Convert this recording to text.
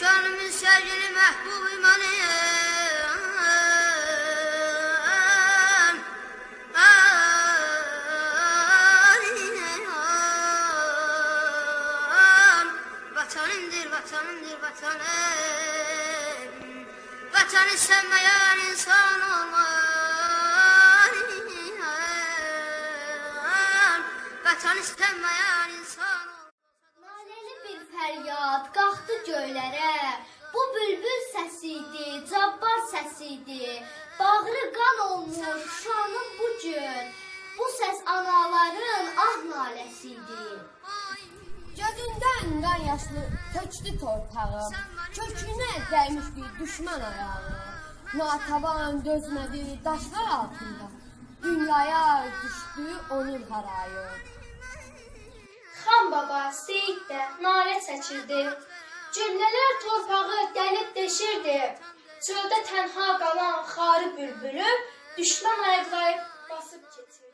Gönlümün sevgili mehbub imanım. Vatanımdır, vatanımdır, vatanım. Vatanı sevmeyen insan olmaz. Vatanı sevmeyen insan göylərə. Bu bülbül səsi idi, cabbar səsi idi. Bağrı qan olmuş Şuşanın bu gün. Bu səs anaların ah naləsi idi. Gözündən qan yaşlı tökdü torpağı, kökünə dəymiş bir düşmən ayağı. Natavan dözmədi daşlar altında, dünyaya düşdü onun harayı. Xan baba Seyid də nalə çəkirdi. Güllələr torpağı dəlib deşirdi. Çöldə tənha qalan xarı bülbülü düşmən ayaqlayıb basıb keçirdi.